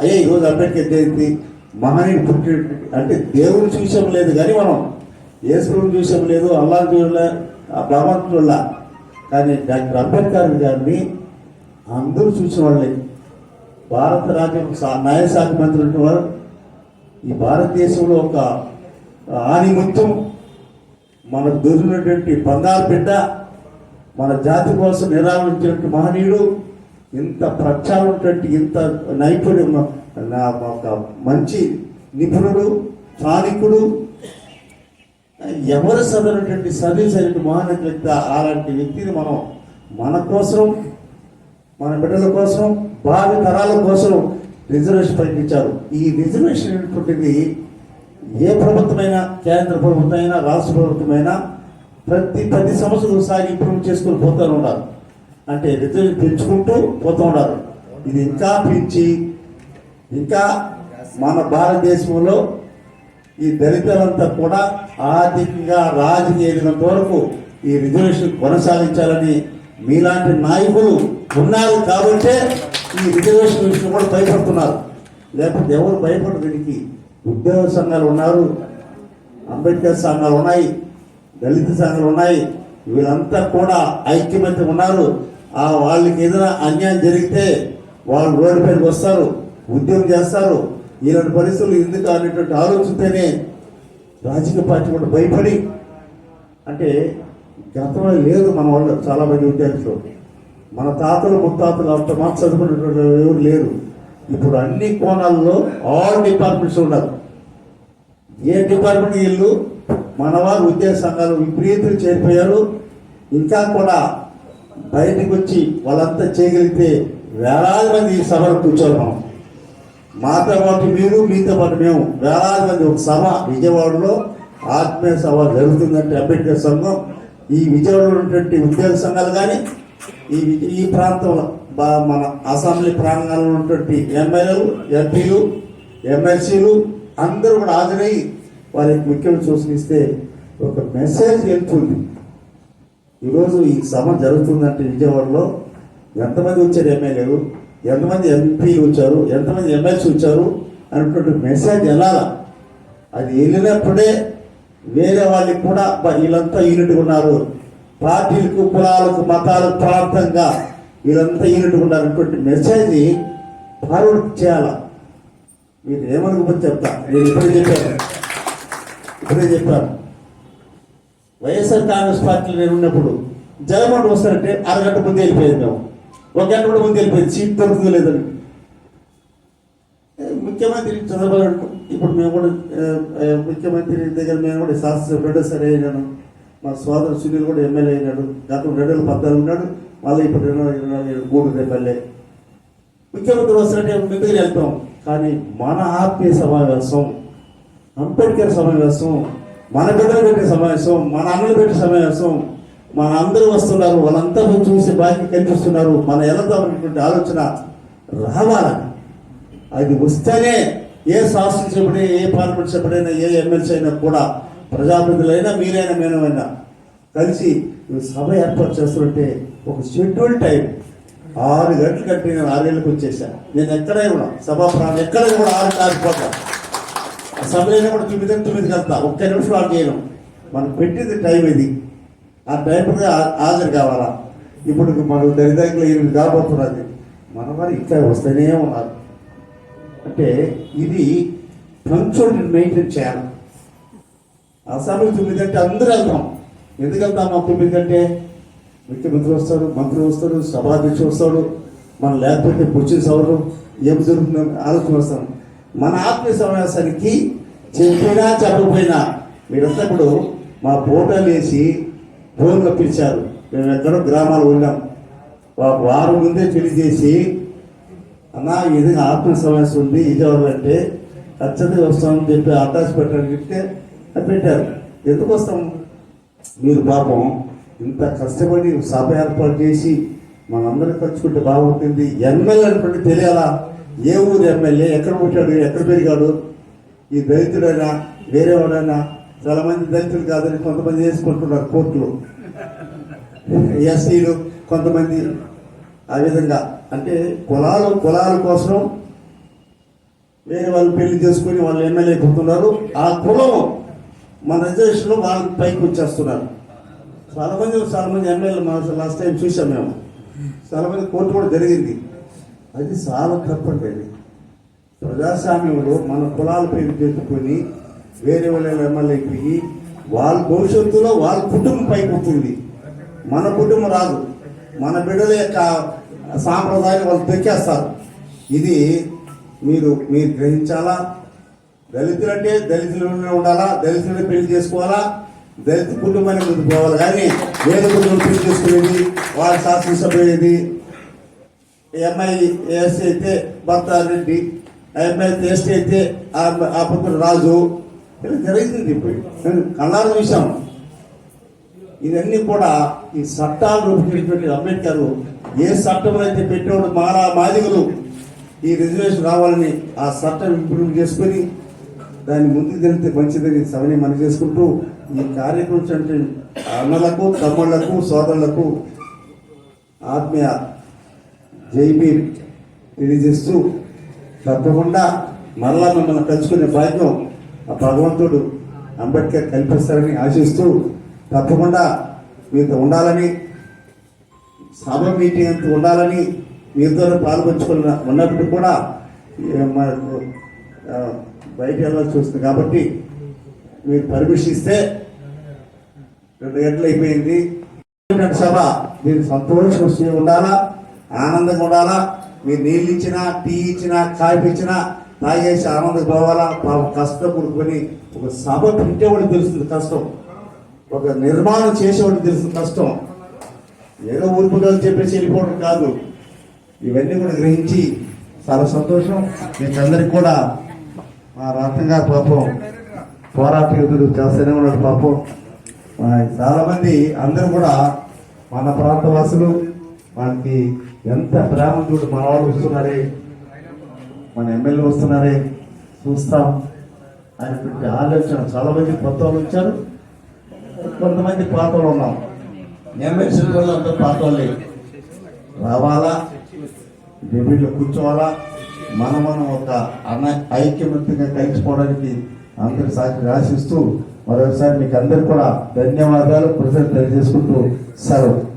అయ్యే ఈరోజు అంబేద్కర్ జయంతి మహనీయుడు పుట్టి అంటే దేవుని చూసాం లేదు కానీ మనం యేసుని చూసాం లేదు అల్లా చూడలే ఆ భగవంతుడులా కానీ డాక్టర్ అంబేద్కర్ గారిని అందరూ చూసిన వాళ్ళే. భారత రాజ్యం సా- న్యాయశాఖ మంత్రి ఉన్నవారు. ఈ భారతదేశంలో ఒక ఆనిముత్యం మనకు దొరికినటువంటి బంగారు బిడ్డ మన జాతి కోసం నిరాకరించినటువంటి మహనీయుడు ఇంత ప్రచారమైనటువంటి ఇంత నైపుణ్యం ఒక మంచి నిపుణుడు స్థానికుడు ఎవరు చదివినటువంటి సర్వీస్ అయినటువంటి మహానీయ వ్యక్తి అలాంటి వ్యక్తిని మనం మన కోసం మన బిడ్డల కోసం భావి తరాల కోసం రిజర్వేషన్ ప్రకటించారు. ఈ రిజర్వేషన్ అనేటువంటిది ఏ ప్రభుత్వమైనా కేంద్ర ప్రభుత్వమైనా రాష్ట్ర ప్రభుత్వమైనా ప్రతి పది సంవత్సరాలు ఒకసారి ఇంప్రూవ్ చేసుకుని పోతూ ఉన్నారు. అంటే రిజల్ట్ పెంచుకుంటూ పోతూ ఉన్నారు. ఇది ఇంకా పెంచి ఇంకా మన భారతదేశంలో ఈ దళితులంతా కూడా ఆర్థికంగా రాజకీయంత వరకు ఈ రిజర్వేషన్ కొనసాగించాలని మీలాంటి నాయకులు ఉన్నారు కాబట్టే ఈ రిజర్వేషన్ విషయం కూడా భయపడుతున్నారు. లేకపోతే ఎవరు భయపడరు దీనికి. ఉద్యోగ సంఘాలు ఉన్నారు అంబేద్కర్ సంఘాలు ఉన్నాయి. దళిత సంఘాలు ఉన్నాయి. వీళ్ళంతా కూడా ఐక్యమత్యం ఉన్నారు. ఆ వాళ్ళకి ఏదైనా అన్యాయం జరిగితే వాళ్ళు రోడ్డు పైకి వస్తారు ఉద్యమం చేస్తారు. ఇలాంటి పరిస్థితులు ఎందుకు అనేటువంటి ఆలోచనతోనే రాజకీయ పార్టీ కూడా భయపడి అంటే గతంలో లేదు మన వాళ్ళు చాలా మంది విద్యార్థులు. మన తాతలు ముత్తాతలు అంత మాకు చదువుకున్నటువంటి ఎవరు లేరు. ఇప్పుడు అన్ని కోణాల్లో ఆల్ డిపార్ట్మెంట్స్ ఉన్నారు ఏ డిపార్ట్మెంట్ వీళ్ళు? మనవారు ఉద్యోగ సంఘాలు విపరీతులు చేరిపోయారు. ఇంకా కూడా బయటకు వచ్చి వాళ్ళంతా చేయగలిగితే వేలాది మంది ఈ సభలో కూర్చోరు మనం. మాతో పాటు మీరు మీతో పాటు మేము వేలాది మంది ఒక సభ విజయవాడలో ఆత్మీయ సభ జరుగుతుందంటే అంబేద్కర్ సంఘం. ఈ విజయవాడలో ఉన్నటువంటి ఉద్యోగ సంఘాలు కానీ ఈ ఈ ప్రాంతంలో బా- మన అసెంబ్లీ ప్రాంగణంలో ఉన్నటువంటి ఎమ్మెల్యేలు ఎంపీలు ఎమ్మెల్సీలు అందరూ కూడా హాజరై వారికి ముఖ్యం సూచనిస్తే ఒక మెసేజ్ వెళ్తుంది. ఈరోజు ఈ సభ జరుగుతుందంటే విజయవాడలో ఎంతమంది వచ్చారు ఎమ్మెల్యేలు? ఎంతమంది ఎంపీలు వచ్చారు? ఎంతమంది ఎమ్మెల్సీ వచ్చారు? అనేటువంటి మెసేజ్ వెళ్ళాలా? అది వెళ్ళినప్పుడే వేరే వాళ్ళకి కూడా వీళ్ళంతా యూనిట్ ఉన్నారు. పార్టీలకు కులాలకు మతాలకు ప్రాంతంగా వీళ్ళంతా యూనిట్ ఉన్నారు అనేటువంటి మెసేజ్ ఫార్వర్డ్ చేయాలా? మీరు ఏమనుకోమని చెప్తా. నేను ఇప్పుడు చెప్పాను. ఇప్పుడే చెప్పాను. వైఎస్ఆర్ కాంగ్రెస్ పార్టీలో నేను ఉన్నప్పుడు జగన్మోహన్ వస్తారంటే అరగంట ముందు వెళ్ళిపోయింది మేము. ఒక గంట కూడా ముందు వెళ్ళిపోయింది. సీట్ దొరుకుతుందో లేదని. ముఖ్యమంత్రి చంద్రబాబు ఇప్పుడు మేము కూడా ముఖ్యమంత్రి దగ్గర మేము కూడా శాస్త్ర రెండో సరే అయినాను. మా సోదరు సునీల్ కూడా ఎమ్మెల్యే అయినాడు. గతం రెండు వేల పద్నాలుగు ఉన్నాడు. మళ్ళీ ఇప్పుడు రెండు వేల ఇరవై నాలుగు మూడు ఎమ్మెల్యే. ముఖ్యమంత్రి వస్తారంటే ముందుకు వెళ్తాం. కానీ మన ఆత్మీయ సమావేశం అంబేద్కర్ సమావేశం మన బిడ్డలు పెట్టే సమావేశం మన అన్నలు పెట్టే సమావేశం మన అందరూ వస్తున్నారు వాళ్ళంతా చూసి బాకీ కనిపిస్తున్నారు మన ఎలాంటి ఆలోచన రావాలని. అది వస్తేనే ఏ శాసనసభ్యుడే ఏ పార్లమెంట్ సభ్యుడైనా ఏ ఎమ్మెల్సీ అయినా కూడా ప్రజాప్రతినిధులైనా మీరైనా మేనమైనా కలిసి సభ ఏర్పాటు చేస్తుంటే ఒక షెడ్యూల్ టైం ఆరు గంటల కంటే నేను ఆరేళ్ళకి వచ్చేసాను నేను ఎక్కడైనా కూడా సభా ప్రాణం ఎక్కడ కూడా ఆరు కాకపోతాను సభలో కూడా తొమ్మిది తొమ్మిదికి వెళ్తా ఒక్క నిమిషం ఆడు చేయను. మనం పెట్టింది టైం ఇది. ఆ టైంకి హాజరు కావాలా? ఇప్పుడు మనకు దరిదాకులు ఎనిమిది కాబోతున్నది మన వారు ఇట్లా వస్తూనే ఉన్నారు. అంటే ఇది పంక్చువల్ మెయింటైన్ చేయాలి. అసెంబ్లీ తొమ్మిది అంటే అందరూ వెళ్తాం. ఎందుకు వెళ్తాం? మా తొమ్మిది అంటే ముఖ్యమంత్రి వస్తాడు మంత్రి వస్తాడు సభాధ్యక్షుడు వస్తాడు మనం లేకపోతే క్వశ్చన్స్ ఎవరు ఏం జరుగుతుందని ఆలోచన వస్తాం. మన ఆత్మీయ సమావేశానికి చెప్పినా చెప్పకపోయినా మీరంతా ఇప్పుడు మా ఫోటోలు వేసి ఫోన్ కప్పించారు మేము ఎక్కడో గ్రామాలు ఉన్నాం ఒక వారం ముందే తెలియజేసి అన్న ఇది ఆత్మ సమస్య ఉంది ఇది అంటే ఖచ్చితంగా వస్తామని చెప్పి అడ్రస్ పెట్టాలని చెప్తే అది పెట్టారు. ఎందుకు వస్తాం? మీరు పాపం ఇంత కష్టపడి సభ ఏర్పాటు చేసి మనందరూ ఖర్చుకుంటే బాగుంటుంది. ఎమ్మెల్యే అనుకుంటే తెలియాలా? ఏ ఊరు ఎమ్మెల్యే? ఎక్కడ పుట్టాడు? ఎక్కడ పెరిగాడు? ఈ దళితుడైనా వేరే వాడైనా చాలా మంది దళితులు కాదని కొంతమంది వేసుకుంటున్నారు కోర్టులు. ఎస్సీలు కొంతమంది ఆ విధంగా. అంటే కులాలు కులాల కోసం వేరే వాళ్ళు పెళ్ళి చేసుకుని వాళ్ళు ఎమ్మెల్యే పోతున్నారు ఆ కులం మన రిజర్వేషన్లో వాళ్ళకి పైకి వచ్చేస్తున్నారు. చాలా మంది చాలా మంది ఎమ్మెల్యే మా లాస్ట్ టైం చూసాం మేము. చాలా మంది కోర్టు కూడా జరిగింది. అది చాలా తప్పండి ప్రజాస్వామ్యంలో మన కులాల పేరు చేసుకొని వేరే వాళ్ళ ఎమ్మెల్యే పోయి వాళ్ళ భవిష్యత్తులో వాళ్ళ కుటుంబం పైకి వస్తుంది. మన కుటుంబం రాదు. మన బిడ్డల యొక్క సాంప్రదాయాన్ని వాళ్ళు తెక్కేస్తారు ఇది మీరు మీరు గ్రహించాలా? దళితులంటే దళితులనే ఉండాలా? దళితులనే పెళ్ళి చేసుకోవాలా? దళిత కుటుంబాన్ని ముందుకు పోవాలి. కానీ వేరే కుటుంబం పెళ్ళి చేసుకునేది వాళ్ళ శాసనసభ్యుది ఈ అమ్మాయి ఎస్టీ అయితే భర్త రెడ్డి. అమ్మాయి ఎస్టీ అయితే ఆ ఆ పక్కన రాజు ఇలా జరిగింది ఇప్పుడు. కళ్ళారు చూసాం ఇవన్నీ కూడా ఈ చట్టాలు రూపొందించినటువంటి అంబేద్కర్ ఏ చట్టం అయితే పెట్టాడు మారా మాదిగులు ఈ రిజర్వేషన్ రావాలని ఆ చట్టం ఇంప్రూవ్ చేసుకొని దాన్ని ముందుకు తెలితే మంచిదని సవని మనం చేసుకుంటూ ఈ కార్యక్రమం అన్నలకు తమ్ముళ్ళకు సోదరులకు ఆత్మీయ జైబీర్ తెలియజేస్తూ తప్పకుండా మరలా మిమ్మల్ని కలుసుకునే భాగ్యం ఆ భగవంతుడు అంబేద్కర్ కల్పిస్తారని ఆశిస్తూ తప్పకుండా మీతో ఉండాలని సభ మీటింగ్ అంత ఉండాలని మీతో పాల్పంచుకున్న ఉన్నప్పుడు కూడా మనకు బయట వెళ్ళాల్సి వస్తుంది కాబట్టి మీరు పర్మిషన్ ఇస్తే రెండు గంటలు అయిపోయింది. సభ మీరు సంతోషం ఉండాలా ఆనందంగా ఉండాలా మీరు నీళ్ళు ఇచ్చినా టీ ఇచ్చినా కాఫీ ఇచ్చినా తాగేసి ఆనంద పోవాలా పాపం కష్టం కూడుకొని ఒక సభ పెట్టేవాడికి తెలుస్తుంది కష్టం. ఒక నిర్మాణం చేసేవాడికి తెలుస్తుంది కష్టం. ఏదో ఊరుపుగా చెప్పేసి వెళ్ళిపోవడం కాదు. ఇవన్నీ కూడా గ్రహించి చాలా సంతోషం. మీకందరికి కూడా మా రాష్ట్రం గారు పాపం పోరాట చేస్తూనే ఉన్నాడు పాపం. చాలామంది అందరూ కూడా మన ప్రాంత వాసులు మనకి ఎంత ప్రేమ చూడు మన వాళ్ళు వస్తున్నారే మన ఎమ్మెల్యే వస్తున్నారే చూస్తాం. అనేటువంటి ఆలోచన చాలా మంది కొత్త వాళ్ళు వచ్చారు. కొంతమంది పాత వాళ్ళు ఉన్నాం ఎమ్మెల్సీ వాళ్ళు అందరూ పాత వాళ్ళే రావాలా? డెబ్యూట్లో కూర్చోవాలా? మనం మనం ఒక అన ఐక్యమత్యంగా కలిసిపోవడానికి అందరి సాక్షి ఆశిస్తూ మరోసారి మీకు అందరు కూడా ధన్యవాదాలు. ప్రజలు తెలియజేసుకుంటూ సెలవు.